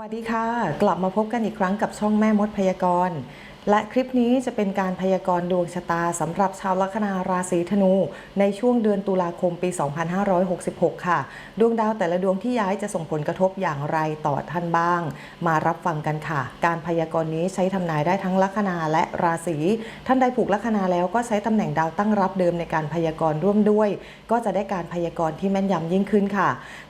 วัสดีค่ะ กลับมาพบกันอีกครั้งกับช่องแม่มดพยากรณ์ และคลิปนี้จะเป็นการพยากรณ์ดวงชะตาสำหรับชาวลัคนาราศีธนู ในช่วงเดือนตุลาคมปี 2566 ค่ะ ดวงดาวแต่ละดวงที่ย้ายจะส่งผลกระทบอย่างไรต่อท่านบ้าง มารับฟังกันค่ะ การพยากรณ์นี้ใช้ทำนายได้ทั้งลัคนาและราศี ท่านใดผูกลัคนาแล้วก็ใช้ตำแหน่งดาวตั้งรับเดิมในการพยากรณ์ร่วมด้วย ก็จะได้การพยากรณ์ที่แม่นยำยิ่งขึ้นค่ะ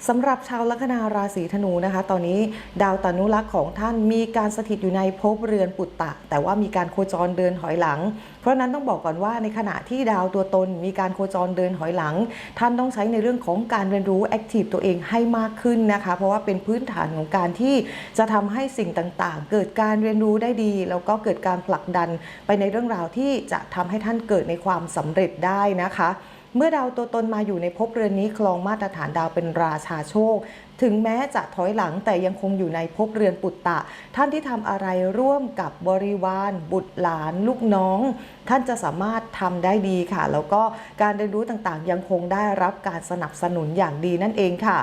สำหรับชาวลัคนาราศีธนูนะคะ ตอนนี้ ดาวตานุรักษ์ของท่านมีการสถิตอยู่ในภพเรือนปุตตะ แต่ว่ามีีการโคจรเดินถอยหลัง เพราะนั้นต้องบอกก่อนว่าในขณะที่ดาวตัวตนมีการโคจรเดินถอยหลัง ท่านต้องใช้ในเรื่องของการเรียนรู้แอคทีฟตัวเองให้มากขึ้นนะคะ เพราะว่าเป็นพื้นฐานของการที่จะทำให้สิ่งต่างๆ เกิดการเรียนรู้ได้ดี แล้วก็เกิดการผลักดันไปในเรื่องราวที่จะทำให้ท่านเกิดในความสำเร็จได้นะคะ เมื่อดาวตัวตนมาอยู่ในภพเรือนนี้คลองมาตรฐานดาวเป็นราชาโชค ถึงแม้จะถอยหลังแต่ยังคงอยู่ในภพเรือนปุตตะ ท่านที่ทำอะไรร่วมกับบริวาร บุตรหลาน ลูกน้อง ท่านจะสามารถทำได้ดีค่ะ แล้วก็การเรียนรู้ต่างๆ ยังคงได้รับการสนับสนุนอย่างดีนั่นเองค่ะ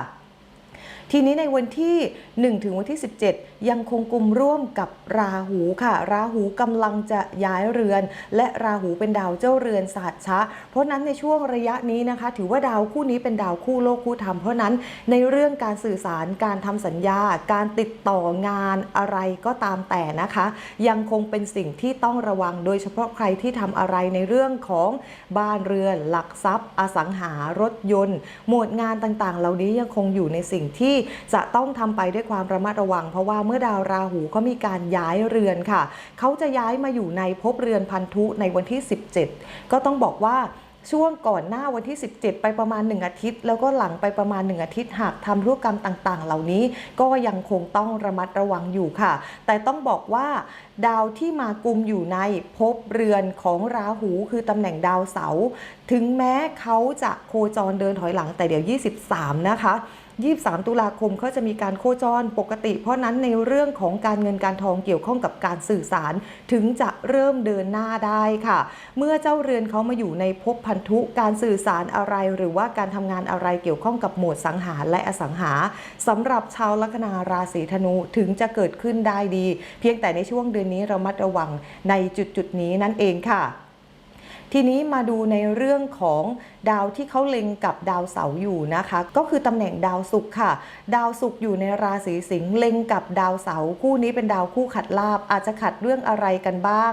ทีนี้ในวันที่ 1 ถึงวันที่ 17 ยังคงกลุ่มร่วมกับราหูค่ะ ราหูกำลังจะย้ายเรือน และราหูเป็นดาวเจ้าเรือนศาสตร์ชะ เพราะนั้นในช่วงระยะนี้นะคะ ถือว่าดาวคู่นี้เป็นดาวคู่โลกคู่ธรรมเพราะนั้นในเรื่องการสื่อสารการทำสัญญา การติดต่องานอะไรก็ตามแต่นะคะ ยังคงเป็นสิ่งที่ต้องระวังโดยเฉพาะใครที่ทำอะไรในเรื่องของบ้านเรือน หลักทรัพย์ อสังหารถยนต์ หมวดงานต่างๆ เหล่านี้ยังคงอยู่ในสิ่งที่จะต้องทำไปด้วยความระมัดระวังเพราะว่าเมื่อื่อดาวราหูเขามีการย้ายเรือนค่ะ เขาจะย้ายมาอยู่ในภพเรือนพันธุในวันที่ 17 ก็ต้องบอกว่าช่วงก่อนหน้าวันที่ 17 ไปประมาณ 1 อาทิตย์ แล้วก็หลังไปประมาณ 1 อาทิตย์หากทำธุรกรรมต่างๆ เหล่านี้ก็ยังคงต้องระมัดระวังอยู่ค่ะ แต่ต้องบอกว่า ดาวที่มากุมอยู่ในภพเรือนของราหู คือตำแหน่งดาวเสาร์ถึงแม้เขาจะโคจรเดินถอยหลังแต่เดี๋ยว 23 นะคะ 23 ตุลาคมเขาจะมีการโคจรปกติ เพราะนั้นในเรื่องของการเงินการทองเกี่ยวข้องกับการสื่อสาร ถึงจะเริ่มเดินหน้าได้ค่ะ เมื่อเจ้าเรือนเขามาอยู่ในภพพันธุการสื่อสารอะไร หรือว่าการทำงานอะไรเกี่ยวข้องกับหมวดสังหารและอสังหาสำหรับชาวลัคนาราศีธนูถึงจะเกิดขึ้นได้ดี เพียงแต่ในช่วงเดือนนี้เรามัดระวังในจุดจุดนี้นั่นเองค่ะ ทีนี้มาดูในเรื่องของดาวที่เขาเล็งกับดาวเสาร์อยู่นะคะ ก็คือตำแหน่งดาวศุกร์ค่ะ ดาวศุกร์อยู่ในราศีสิงห์เล็งกับดาวเสาร์คู่นี้เป็นดาวคู่ขัดลาบ อาจจะขัดเรื่องอะไรกันบ้าง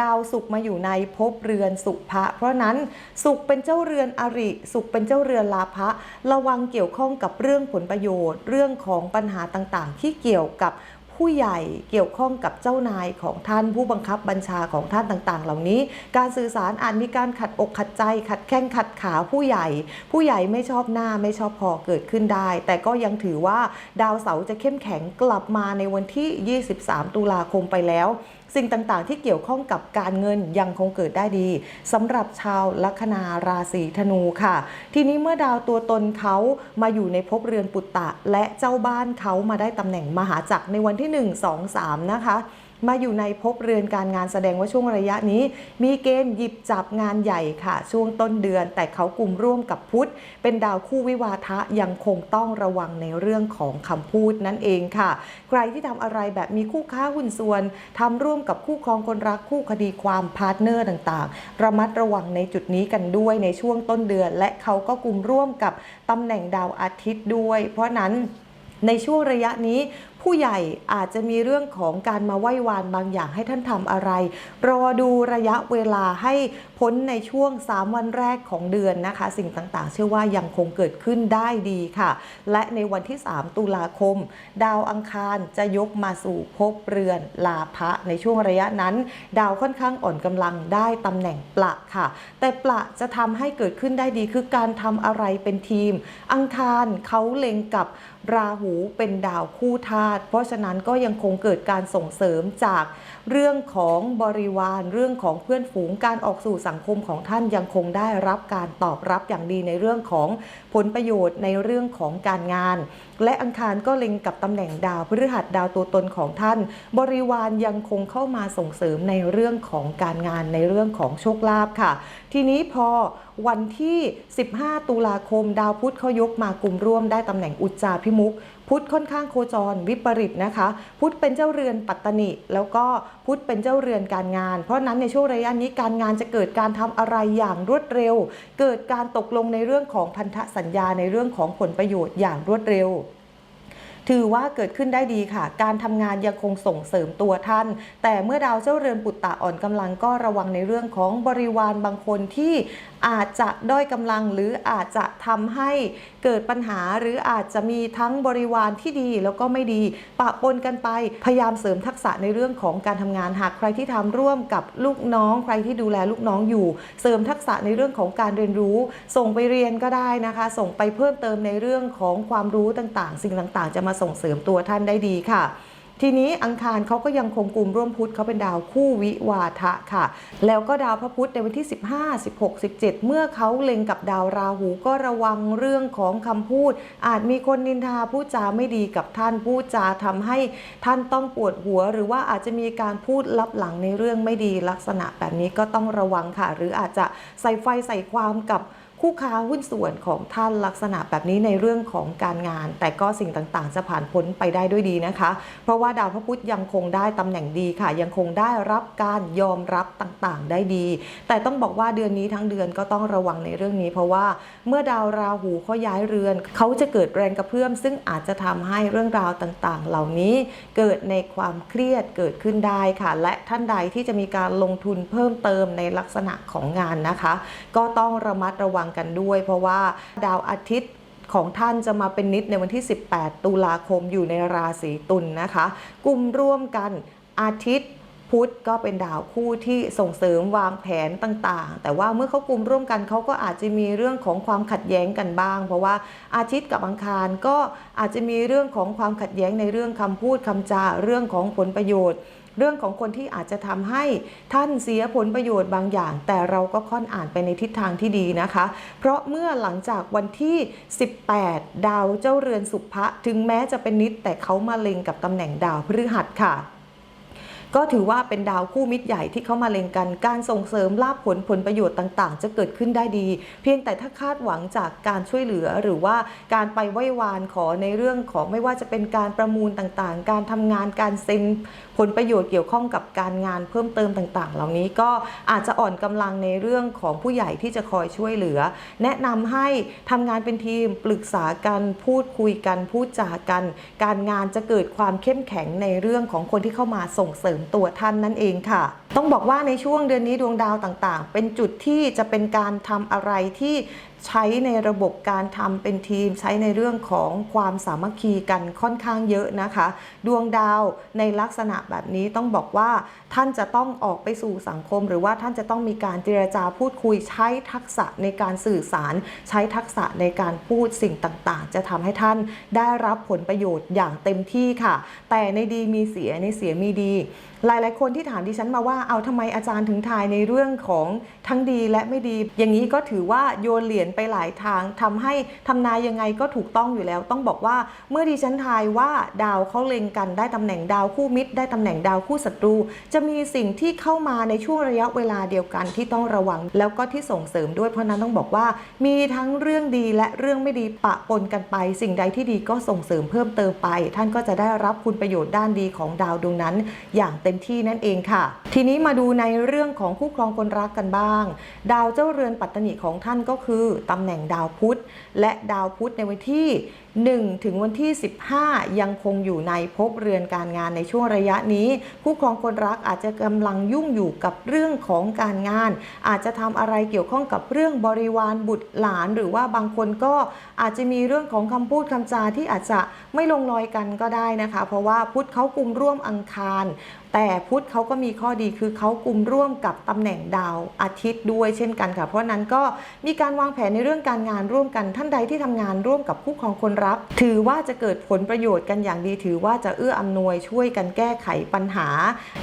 ดาวศุกร์มาอยู่ในภพเรือนสุภะเพราะนั้นศุกร์เป็นเจ้าเรือนอริศุกร์เป็นเจ้าเรือนลาภะระวังเกี่ยวข้องกับเรื่องผลประโยชน์ เรื่องของปัญหาต่างๆ ที่เกี่ยวกับ ผู้ใหญ่เกี่ยวข้องกับเจ้านายของท่านผู้บังคับบัญชาของท่านต่างๆ เหล่านี้ การสื่อสารอาจมีการขัดอกขัดใจ ขัดแข้งขัดขาผู้ใหญ่ ผู้ใหญ่ไม่ชอบหน้าไม่ชอบพอเกิดขึ้นได้ แต่ก็ยังถือว่าดาวเสาร์จะเข้มแข็งกลับมาในวันที่ 23 ตุลาคมไปแล้ว สิ่งต่างๆ ที่เกี่ยวข้องกับการเงินยังคงเกิดได้ดีสำหรับชาวลัคนาราศีธนูค่ะ ทีนี้เมื่อดาวตัวตนเขามาอยู่ในภพเรือนปุตตะ และเจ้าบ้านเขามาได้ตำแหน่งมหาจักรในวันที่ 1 2 3 นะคะ มาอยู่ในภพเรือนการงานแสดงว่าช่วงระยะนี้ มีเกณฑ์หยิบจับงานใหญ่ค่ะ ช่วงต้นเดือน แต่เขากลุ่มร่วมกับพุธ เป็นดาวคู่วิวาทะยังคงต้องระวังในเรื่องของคำพูดนั่นเองค่ะ ใครที่ทำอะไรแบบมีคู่ค้าหุ้นส่วนทำร่วมกับคู่ครองคนรักคู่คดีความพาร์ทเนอร์ต่างๆ ระมัดระวังในจุดนี้กันด้วยในช่วงต้นเดือน และเขาก็กลุ่มร่วมกับตำแหน่งดาวอาทิตย์ด้วย เพราะนั้นในช่วงระยะนี้ ผู้ใหญ่อาจจะมีเรื่องของการมาไหว้วานบางอย่างให้ท่านทำอะไร รอดูระยะเวลาให้พ้นในช่วง 3 วันแรกของเดือนนะคะ สิ่งต่างๆ เชื่อว่ายังคงเกิดขึ้นได้ดีค่ะ และในวันที่ 3 ตุลาคม ดาวอังคารจะยกมาสู่ภพเรือนลาภะในช่วงระยะนั้น ดาวค่อนข้างอ่อนกำลังได้ตำแหน่งปละค่ะ แต่ปละจะทำให้เกิดขึ้นได้ดีคือการทำอะไรเป็นทีม อังคารเขาเล็งกับราหูเป็นดาวคู่ธาตุเพราะฉะนั้นก็ยังคงเกิดการส่งเสริมจากเรื่องของบริวารเรื่องของเพื่อนฝูงการออกสู่สังคมของท่านยังคงได้รับการตอบรับอย่างดีในเรื่องของผลประโยชน์ในเรื่องของการงาน และอังคารก็เล็งกับตำแหน่งดาวพฤหัสดาวตัวตนของท่าน บริวารยังคงเข้ามาส่งเสริมในเรื่องของการงานในเรื่องของโชคลาภค่ะ ทีนี้พอวันที่ 15 ตุลาคม ดาวพุธเขายกมากลุ่มร่วมได้ตำแหน่งอุจจาพิมุกพุธค่อนข้างโคจรวิปริตนะคะ พุธเป็นเจ้าเรือนปัตตนิแล้วก็พุธเป็นเจ้าเรือนการงาน เพราะฉะนั้นในช่วงระยะนี้การงานจะเกิดการทำอะไรอย่างรวดเร็ว เกิดการตกลงในเรื่องของพันธสัญญาในเรื่องของผลประโยชน์อย่างรวดเร็ว ถือว่าเกิดขึ้นได้ดีค่ะ การทำงานยังคงส่งเสริมตัวท่าน แต่เมื่อดาวเจ้าเรือนปุตตะอ่อนกำลังก็ระวังในเรื่องของบริวารบางคนที่อาจจะด้อยกำลังหรืออาจจะทำให้เกิดปัญหาหรืออาจจะมีทั้งบริวารที่ดีแล้วก็ไม่ดีปะปนกันไปพยายามเสริมทักษะในเรื่องของการทำงานหากใครที่ทำร่วมกับลูกน้อง ใครที่ดูแลลูกน้องอยู่ เสริมทักษะในเรื่องของการเรียนรู้ ส่งไปเรียนก็ได้นะคะ ส่งไปเพิ่มเติมในเรื่องของความรู้ต่างๆ สิ่งต่างๆ จะมาส่งเสริมตัวท่านได้ดีค่ะ ทีนี้อังคารเขาก็ยังคงกลุ่มร่วมพุธเขาเป็นดาวคู่วิวาทะค่ะ แล้วก็ดาวพระพุธในวันที่ 15 16 17 เมื่อเขาเล็งกับดาวราหูก็ระวังเรื่องของคำพูด อาจมีคนนินทาพูดจาไม่ดีกับท่านพูดจาทำให้ท่านต้องปวดหัว หรือว่าอาจจะมีการพูดลับหลังในเรื่องไม่ดีลักษณะแบบนี้ก็ต้องระวังค่ะ หรืออาจจะใส่ไฟใส่ความกับ คู่ค้าหุ้นส่วนของท่านลักษณะแบบนี้ในเรื่องของการงาน แต่ก็สิ่งต่างๆ จะผ่านพ้นไปได้ด้วยดีนะคะ เพราะว่าดาวพระพุธยังคงได้ตำแหน่งดีค่ะ ยังคงได้รับการยอมรับต่างๆ ได้ดี แต่ต้องบอกว่าเดือนนี้ทั้งเดือนก็ต้องระวังในเรื่องนี้ เพราะว่าเมื่อดาวราหูเขาย้ายเรือน เขาจะเกิดแรงกระเพื่อม ซึ่งอาจจะทำให้เรื่องราวต่างๆ เหล่านี้เกิดในความเครียดเกิดขึ้นได้ค่ะ และท่านใดที่จะมีการลงทุนเพิ่มเติมในลักษณะของงานนะคะ ก็ต้องระมัดระวังกันด้วย เพราะว่าดาวอาทิตย์ของท่านจะมาเป็นนิดในวันที่ 18 ตุลาคมอยู่ในราศีตุลนนะคะกลุ่มร่วมกันอาทิตย์พุธก็เป็นดาวคู่ที่ส่งเสริมวางแผนต่างๆ แต่ว่าเมื่อเขากลุ่มร่วมกันเขาก็อาจจะมีเรื่องของความขัดแย้งกันบ้าง เพราะว่าอาทิตย์กับอังคารก็อาจจะมีเรื่องของความขัดแย้งในเรื่องคำพูดคำจาเรื่องของผลประโยชน์ เรื่องของคนที่อาจจะทำให้ท่านเสียผลประโยชน์บางอย่าง แต่เราก็ค่อนอ่านไปในทิศทางที่ดีนะคะ เพราะเมื่อหลังจากวันที่ 18 ดาวเจ้าเรือนสุภะถึงแม้จะเป็นนิดแต่เขามาเล็งกับตำแหน่งดาวพฤหัสค่ะก็ถือว่าเป็นดาวคู่มิตรใหญ่ที่เข้ามาเล็งกัน การส่งเสริมลาภผลผลประโยชน์ต่าง ๆ จะเกิดขึ้นได้ดี เพียงแต่ถ้าคาดหวังจากการช่วยเหลือ หรือว่าการไปไหว้วานขอในเรื่องของไม่ว่าจะเป็นการประมูลต่างๆ การทำงานการเซ็น ผลประโยชน์เกี่ยวข้องกับการงานเพิ่มเติมต่างๆ เหล่านี้ก็อาจจะอ่อนกำลังในเรื่องของผู้ใหญ่ที่จะคอยช่วยเหลือ แนะนำให้ทำงานเป็นทีมปรึกษากันพูดคุยกันพูดจากัน การงานจะเกิดความเข้มแข็งในเรื่องของคนที่เข้ามาส่งเสริมตัวท่านนั่นเองค่ะ ต้องบอกว่าในช่วงเดือนนี้ดวงดาวต่างๆ เป็นจุดที่จะเป็นการทำอะไรที่ใช้ในระบบการทำเป็นทีม ใช้ในเรื่องของความสามัคคีกันค่อนข้างเยอะนะคะ ดวงดาวในลักษณะแบบนี้ต้องบอกว่าท่านจะต้องออกไปสู่สังคม หรือว่าท่านจะต้องมีการเจรจาพูดคุย ใช้ทักษะในการสื่อสาร ใช้ทักษะในการพูดสิ่งต่างๆ จะทำให้ท่านได้รับผลประโยชน์อย่างเต็มที่ค่ะ แต่ในดีมีเสียในเสียมีดีหลายๆ คนที่ถามดิฉันมาว่าเอาทำไมอาจารย์ถึงทายในเรื่องของทั้งดีและไม่ดี อย่างนี้ก็ถือว่าโยนเหรียญไปหลายทางทำให้ทำนายยังไงก็ถูกต้องอยู่แล้ว ต้องบอกว่าเมื่อดิฉันทายว่าดาวเขาเล็งกันได้ตำแหน่งดาวคู่มิตร ได้ตำแหน่งดาวคู่ศัตรู จะมีสิ่งที่เข้ามาในช่วงระยะเวลาเดียวกันที่ต้องระวัง แล้วก็ที่ส่งเสริมด้วยเพราะนั้นต้องบอกว่า มีทั้งเรื่องดีและเรื่องไม่ดีปะปนกันไป สิ่งใดที่ดีก็ส่งเสริมเพิ่มเติมไป ท่านก็จะได้รับคุณประโยชน์ด้านดีของดาวดวงนั้น อย่างเต็มที่นั่นเองค่ะ ทีนี้มาดูในเรื่องของคู่ครองคนรักกันบ้าง ดาวเจ้าเรือนปัตตนิของท่านก็คือตำแหน่งดาวพุธ และดาวพุธในวันที่1 ถึงวันที่ 15 ยังคงอยู่ในภพเรือนการงานในช่วงระยะนี้ คู่ครองคนรักอาจจะกำลังยุ่งอยู่กับเรื่องของการงาน อาจจะทำอะไรเกี่ยวข้องกับเรื่องบริวารบุตรหลาน หรือว่าบางคนก็อาจจะมีเรื่องของคำพูดคำจาที่อาจจะไม่ลงรอยกันก็ได้นะคะ เพราะว่าพุทธเขากลุ่มร่วมอังคารแต่พุทธเขาก็มีข้อดีคือเขากลุ่มร่วมกับตำแหน่งดาวอาทิตย์ด้วยเช่นกันค่ะเพราะฉะนั้นก็มีการวางแผนในเรื่องการงานร่วมกันท่านใดที่ทำงานร่วมกับคู่ครองคนรักถือว่าจะเกิดผลประโยชน์กันอย่างดี ถือว่าจะเอื้ออำนวยช่วยกันแก้ไขปัญหา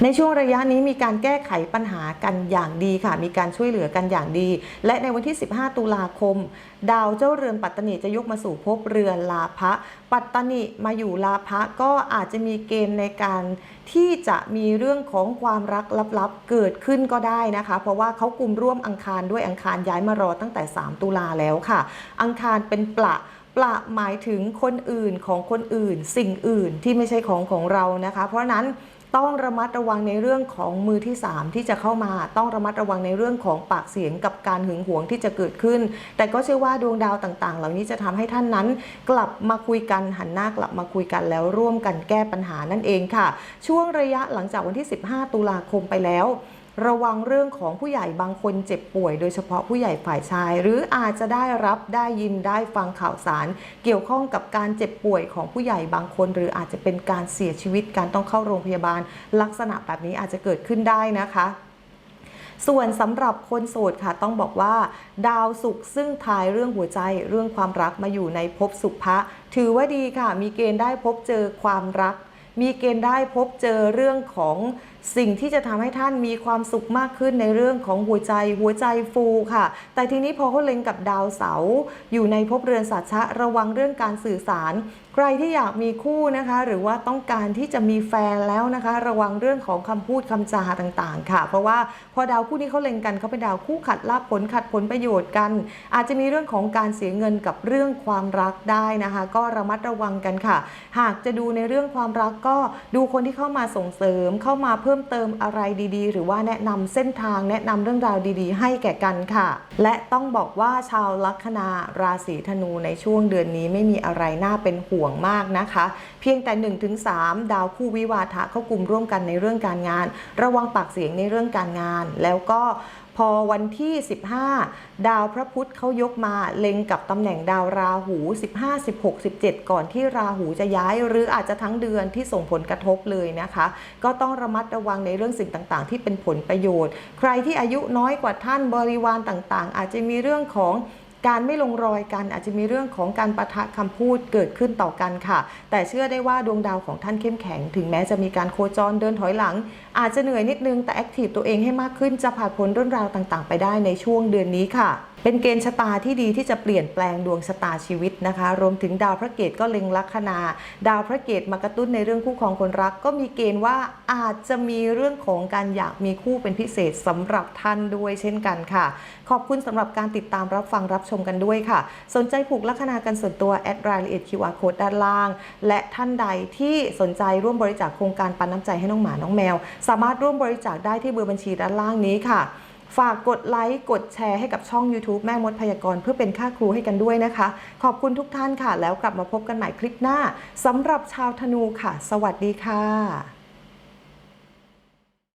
ในช่วงระยะนี้มีการแก้ไขปัญหากันอย่างดีค่ะ มีการช่วยเหลือกันอย่างดี และในวันที่ 15 ตุลาคม ดาวเจ้าเรือนปัตตานิจะยกมาสู่ภพเรือนลาภะปัตตานิมาอยู่ลาภะก็อาจจะมีเกณฑ์ในการที่จะมีเรื่องของความรักลับๆ เกิดขึ้นก็ได้นะคะ เพราะว่าเขากลุ่มร่วมอังคารด้วยอังคารย้ายมารอตั้งแต่ 3 ตุลาแล้วค่ะ อังคารเป็นประ ประหมายถึงคนอื่นของคนอื่น สิ่งอื่นที่ไม่ใช่ของของเรานะคะ เพราะฉะนั้นต้องระมัดระวังในเรื่องของมือที่ 3 ที่จะเข้ามา ต้องระมัดระวังในเรื่องของปากเสียงกับการหึงหวงที่จะเกิดขึ้น แต่ก็เชื่อว่าดวงดาวต่างๆ เหล่านี้จะทำให้ท่านนั้น กลับมาคุยกันหันหน้ากลับมาคุยกันแล้วร่วมกันแก้ปัญหานั่นเองค่ะ ช่วงระยะหลังจากวันที่ 15 ตุลาคมไปแล้ว ระวังเรื่องของผู้ใหญ่บางคนเจ็บป่วย โดยเฉพาะผู้ใหญ่ฝ่ายชาย หรืออาจจะได้รับได้ยินได้ฟังข่าวสาร เกี่ยวข้องกับการเจ็บป่วยของผู้ใหญ่บางคน หรืออาจจะเป็นการเสียชีวิตการต้องเข้าโรงพยาบาล ลักษณะแบบนี้อาจจะเกิดขึ้นได้นะคะส่วนสำหรับคนโสดค่ะต้องบอกว่า ดาวศุกร์ซึ่งทายเรื่องหัวใจเรื่องความรักมาอยู่ในภพสุภะถือว่าดีค่ะ มีเกณฑ์ได้พบเจอความรัก มีเกณฑ์ได้พบเจอเรื่องของ สิ่งที่จะทำให้ท่านมีความสุขมากขึ้นในเรื่องของหัวใจหัวใจฟูค่ะ แต่ทีนี้พอเขาเล็งกับดาวเสาร์อยู่ในภพเรือนสัตชะระวังเรื่องการสื่อสาร ใครที่อยากมีคู่นะคะ หรือว่าต้องการที่จะมีแฟนแล้วนะคะ ระวังเรื่องของคำพูดคำจาต่างๆ ค่ะ เพราะว่าพอดาวคู่นี้เขาเล็งกันเขาเป็นดาวคู่ขัดลาบผลขัดผลประโยชน์กัน อาจจะมีเรื่องของการเสียเงินกับเรื่องความรักได้นะคะ ก็ระมัดระวังกันค่ะ หากจะดูในเรื่องความรักก็ดูคนที่เข้ามาส่งเสริมเข้ามาเพิ่มเติมอะไรดีๆ หรือว่าแนะนำเส้นทางแนะนำเรื่องราวดีๆ ให้แก่กันค่ะ และต้องบอกว่าชาวลัคนาราศีธนูในช่วงเดือนนี้ไม่มีอะไรน่าเป็นห่วงมากนะคะ เพียงแต่ 1-3 ดาวคู่วิวาทะเข้ากลุ่มร่วมกันในเรื่องการงาน ระวังปากเสียงในเรื่องการงาน แล้วก็ พอวันที่ 15 ดาวพระพุธเขายกมาเล็งกับตำแหน่งดาวราหู 15 16 17 ก่อนที่ราหูจะย้าย หรืออาจจะทั้งเดือนที่ส่งผลกระทบเลยนะคะ ก็ต้องระมัดระวังในเรื่องสิ่งต่างๆ ที่เป็นผลประโยชน์ ใครที่อายุน้อยกว่าท่านบริวารต่างๆ อาจจะมีเรื่องของ การไม่ลงรอยกันอาจจะมีเรื่องของการประทะคำพูดเกิดขึ้นต่อกันค่ะ แต่เชื่อได้ว่าดวงดาวของท่านเข้มแข็ง ถึงแม้จะมีการโคจรเดินถอยหลัง อาจจะเหนื่อยนิดนึงแต่แอคทีฟตัวเองให้มากขึ้นจะผ่านพ้นเรื่องราวต่างๆ ไปได้ในช่วงเดือนนี้ค่ะเป็นเกณฑ์ชะตาที่ดีที่จะเปลี่ยนแปลงดวงชะตาชีวิตนะคะ รวมถึงดาวพระเกตก็เล็งลัคนา ดาวพระเกตมากระตุ้นในเรื่องคู่ครองคนรัก ก็มีเกณฑ์ว่าอาจจะมีเรื่องของการอยากมีคู่เป็นพิเศษสำหรับท่านด้วยเช่นกันค่ะ ขอบคุณสำหรับการติดตามรับฟังรับชมกันด้วยค่ะ สนใจผูกลัคนากันส่วนตัวแอดรายละเอียด QR code ด้านล่าง และท่านใดที่สนใจร่วมบริจาคโครงการปันน้ำใจให้น้องหมาน้องแมว สามารถร่วมบริจาคได้ที่เบอร์บัญชีด้านล่างนี้ค่ะฝากกดไลค์ กดแชร์ให้กับช่อง YouTube แม่มดพยากรณ์เพื่อเป็นค่าครูให้กันด้วยนะคะ ขอบคุณทุกท่านค่ะ แล้วกลับมาพบกันใหม่คลิปหน้าสำหรับชาวธนูค่ะ สวัสดีค่ะ